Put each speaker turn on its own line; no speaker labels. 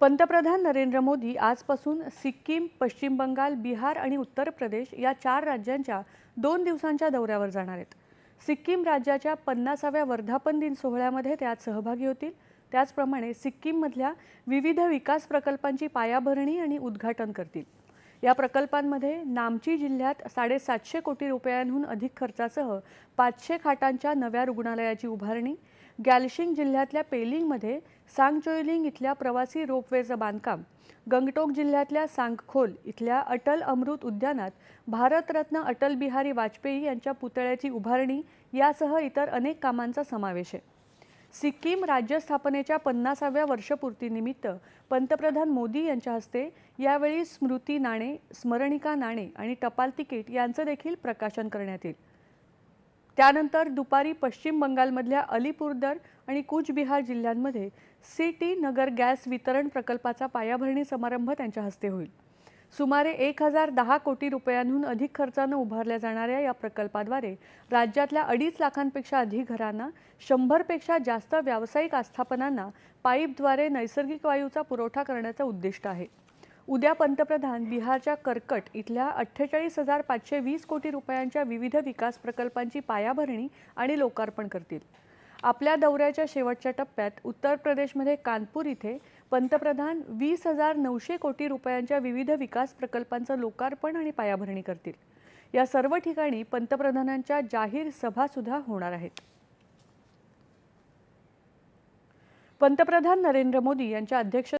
पंतप्रधान नरेंद्र मोदी आजपासून सिक्कीम पश्चिम बंगाल बिहार आणि उत्तर प्रदेश या चार राज्यांच्या दोन दिवसांच्या दौऱ्यावर जाणार आहेत. सिक्कीम राज्याच्या पन्नासाव्या वर्धापन दिन सोहळ्यामध्ये ते आज सहभागी होतील. त्याचप्रमाणे सिक्कीममधल्या विविध विकास प्रकल्पांची पायाभरणी आणि उद्घाटन करतील. या प्रकल्पांमध्ये नामची जिल्ह्यात साडेसातशे कोटी रुपयांहून अधिक खर्चासह पाचशे खाटांच्या नव्या रुग्णालयाची उभारणी गॅलशिंग जिल्ह्यातल्या पेलिंगमध्ये सांगचोयलिंग इथल्या प्रवासी रोपवेचं बांधकाम गंगटोक जिल्ह्यातल्या सांगखोल इथल्या अटल अमृत उद्यानात भारतरत्न अटल बिहारी वाजपेयी यांच्या पुतळ्याची उभारणी यासह इतर अनेक कामांचा समावेश आहे. सिक्कीम राज्य स्थापनेच्या पन्नासाव्या वर्षपूर्तीनिमित्त पंतप्रधान मोदी यांच्या हस्ते यावेळी स्मृती नाणे स्मरणिका नाणे आणि टपाल तिकीट यांचं देखील प्रकाशन करण्यात येईल. त्यानंतर दुपारी पश्चिम बंगालमधल्या अलीपुरदर आणि कूचबिहार जिल्ह्यांमध्ये सिटी नगर गॅस वितरण प्रकल्पाचा पायाभरणी समारंभ त्यांच्या हस्ते होईल. सुमारे एक हजार दहा कोटी रुपयांहून अधिक खर्चानं उभारल्या जाणाऱ्या या प्रकल्पाद्वारे राज्यातल्या अडीच लाखांपेक्षा अधिक घरांना शंभरपेक्षा जास्त व्यावसायिक आस्थापनांना पाईपद्वारे नैसर्गिक वायूचा पुरवठा करण्याचं उद्दिष्ट आहे. उद्या पंतप्रधान बिहारच्या कर्कट इथल्या अठ्ठेचाळीस हजार पाचशे वीस कोटी रुपयांच्या विविध विकास प्रकल्पांची पायाभरणी आणि लोकार्पण करतील. आपल्या दौऱ्याच्या शेवटच्या टप्प्यात उत्तर प्रदेशमध्ये कानपूर इथे पंतप्रधान वीस हजार नऊशे कोटी रुपयांच्या विविध विकास प्रकल्पांचं लोकार्पण आणि पायाभरणी करतील. या सर्व ठिकाणी पंतप्रधानांच्या जाहीर सभासुद्धा होणार आहेत. पंतप्रधान नरेंद्र मोदी यांच्या अध्यक्ष